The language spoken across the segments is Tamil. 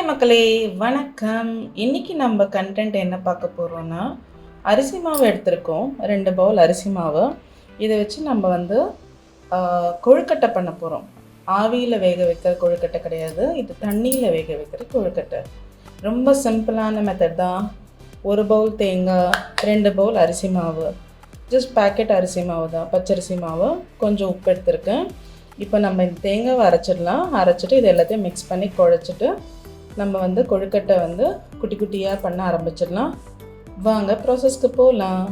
ஹாய் மக்களே வணக்கம். இன்னைக்கு நம்ம கண்டென்ட் என்ன பார்க்க போகிறோன்னா அரிசி மாவு எடுத்திருக்கோம். ரெண்டு பவுல் அரிசி மாவு. இதை வச்சு நம்ம வந்து கொழுக்கட்டை பண்ண போகிறோம் ஆவியில் வேக வைக்கிற கொழுக்கட்டை கிடையாது. இது தண்ணியில் வேக வைக்கிற கொழுக்கட்டை. ரொம்ப சிம்பிளான மெத்தட் தான். ஒரு பவுல் தேங்காய் ரெண்டு பவுல் அரிசி மாவு. ஜஸ்ட் பேக்கெட் அரிசி மாவு தான். பச்சரிசி மாவு. கொஞ்சம் உப்பு எடுத்திருக்கேன். இப்போ நம்ம இந்த தேங்காவை அரைச்சிடலாம். அரைச்சிட்டு இது எல்லாத்தையும் மிக்ஸ் பண்ணி குழச்சிட்டு நம்ம வந்து கொழுக்கட்டை வந்து குட்டி குட்டியாக பண்ண ஆரம்பிச்சிடலாம். வாங்க ப்ராசஸ்க்கு போகலாம்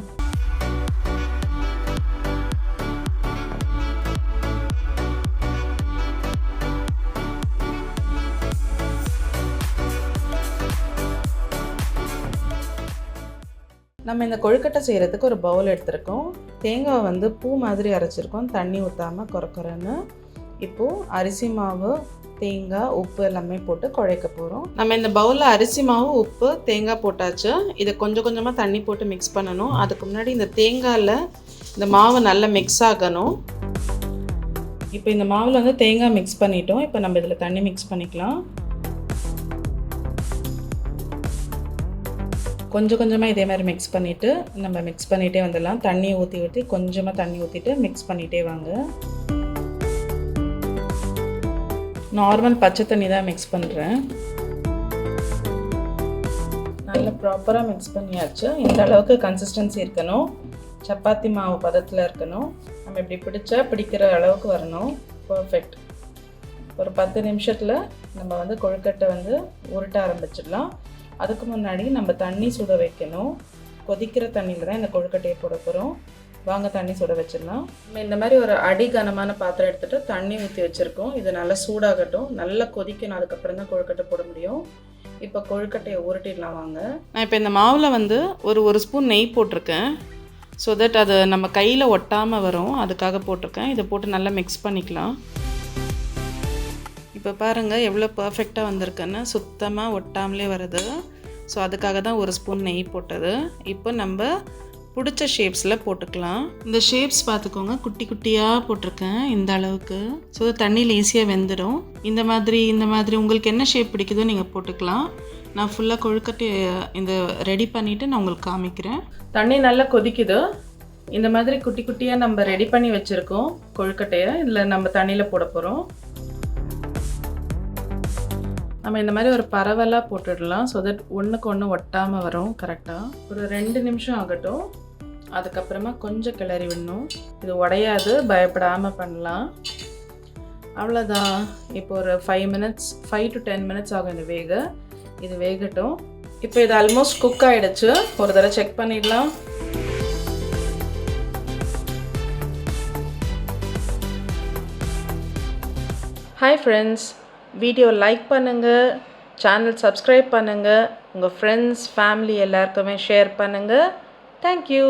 நம்ம இந்த கொழுக்கட்டை செய்கிறதுக்கு ஒரு பவுல் எடுத்திருக்கோம். தேங்காய் வந்து பூ மாதிரி அரைச்சிருக்கோம். தண்ணி ஊற்றாமல் குறக்குறன்னு இப்போது அரிசி மாவு தேங்காய் உப்பு எல்லாமே போட்டு குழைக்க போகிறோம் நம்ம இந்த பவுலில் அரிசி மாவு உப்பு தேங்காய் போட்டாச்சு. இதை கொஞ்சம் கொஞ்சமாக தண்ணி போட்டு மிக்ஸ் பண்ணணும். அதுக்கு முன்னாடி இந்த தேங்காயில் இந்த மாவு நல்லா மிக்ஸ் ஆகணும். இப்போ இந்த மாவில் வந்து தேங்காய் மிக்ஸ் பண்ணிட்டோம். இப்போ நம்ம இதில் தண்ணி மிக்ஸ் பண்ணிக்கலாம். கொஞ்சம் கொஞ்சமாக இதே மாதிரி மிக்ஸ் பண்ணிவிட்டு நம்ம மிக்ஸ் பண்ணிகிட்டே வந்துடலாம். தண்ணி ஊற்றி ஊற்றி கொஞ்சமாக தண்ணி ஊற்றிட்டு மிக்ஸ் பண்ணிகிட்டே வாங்க. நார்மல் பச்சை தண்ணி தான் மிக்ஸ் பண்ணுறேன் நல்ல ப்ராப்பராக மிக்ஸ் பண்ணியாச்சு. இந்த அளவுக்கு கன்சிஸ்டன்சி இருக்கணும். சப்பாத்தி மாவு பதத்தில் இருக்கணும். நம்ம இப்படி பிடிச்சா பிடிக்கிற அளவுக்கு வரணும். பர்ஃபெக்ட் ஒரு பத்து நிமிஷத்தில் நம்ம வந்து கொழுக்கட்டை வந்து உருட்ட ஆரம்பிச்சிடலாம். அதுக்கு முன்னாடி நம்ம தண்ணி சுட வைக்கணும். கொதிக்கிற தண்ணியில் தான் இந்த கொழுக்கட்டையை போட போகிறோம் வாங்க தண்ணி சுட வச்சிடலாம். நம்ம இந்த மாதிரி ஒரு அடி கனமான பாத்திரம் எடுத்துகிட்டு தண்ணி ஊற்றி வச்சுருக்கோம். இது நல்லா சூடாகட்டும். நல்லா கொதிக்கணும். அதுக்கப்புறம் தான் கொழுக்கட்டை போட முடியும். இப்போ கொழுக்கட்டையை உருட்டிடலாம் வாங்க. நான் இப்போ இந்த மாவில் வந்து ஒரு ஒரு ஸ்பூன் நெய் போட்டிருக்கேன். ஸோ தட் அது நம்ம கையில் ஒட்டாமல் வரும். அதுக்காக போட்டிருக்கேன். இதை போட்டு நல்லா மிக்ஸ் பண்ணிக்கலாம். இப்போ பாருங்கள் எவ்வளோ பர்ஃபெக்டாக வந்திருக்குன்னு. சுத்தமாக ஒட்டாமலே வருது. ஸோ அதுக்காக தான் ஒரு ஸ்பூன் நெய் போட்டது. இப்போ நம்ம பிடிச்ச ஷேப்ஸில் போட்டுக்கலாம். இந்த ஷேப்ஸ் பார்த்துக்கோங்க. குட்டி குட்டியாக போட்டிருக்கேன் இந்த அளவுக்கு. ஸோ தண்ணியில் ஈஸியாக வெந்துடும். இந்த மாதிரி இந்த மாதிரி உங்களுக்கு என்ன ஷேப் பிடிக்குதோ நீங்கள் போட்டுக்கலாம். நான் ஃபுல்லாக கொழுக்கட்டை இந்த ரெடி பண்ணிவிட்டு நான் உங்களுக்கு காமிக்கிறேன். தண்ணி நல்லா கொதிக்குது. இந்த மாதிரி குட்டி குட்டியாக நம்ம ரெடி பண்ணி வச்சுருக்கோம் கொழுக்கட்டையை. இதில் நம்ம தண்ணியில் போட போகிறோம் நம்ம இந்த மாதிரி ஒரு பரவலாக போட்டுடலாம். ஸோ தட் ஒன்றுக்கு ஒன்று ஒட்டாமல் வரும் கரெக்டாக ஒரு ரெண்டு நிமிஷம் ஆகட்டும். அதுக்கப்புறமா கொஞ்சம் கிளறி விடணும். இது உடையாது பயப்படாமல் பண்ணலாம். அவ்வளோதான் இப்போ ஒரு five minutes five to ten minutes ஆகும் இந்த வேக. இது வேகட்டும். இப்போ இது ஆல்மோஸ்ட் குக் ஆகிடுச்சு ஒரு தடவை செக் பண்ணிடலாம். ஹாய் ஃப்ரெண்ட்ஸ் வீடியோ லைக் பண்ணுங்கள் சேனல் சப்ஸ்கிரைப் பண்ணுங்கள் உங்கள் ஃப்ரெண்ட்ஸ் ஃபேமிலி எல்லாருக்குமே ஷேர் பண்ணுங்கள் தேங்க்யூ